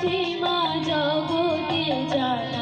সীমা জগতে জানা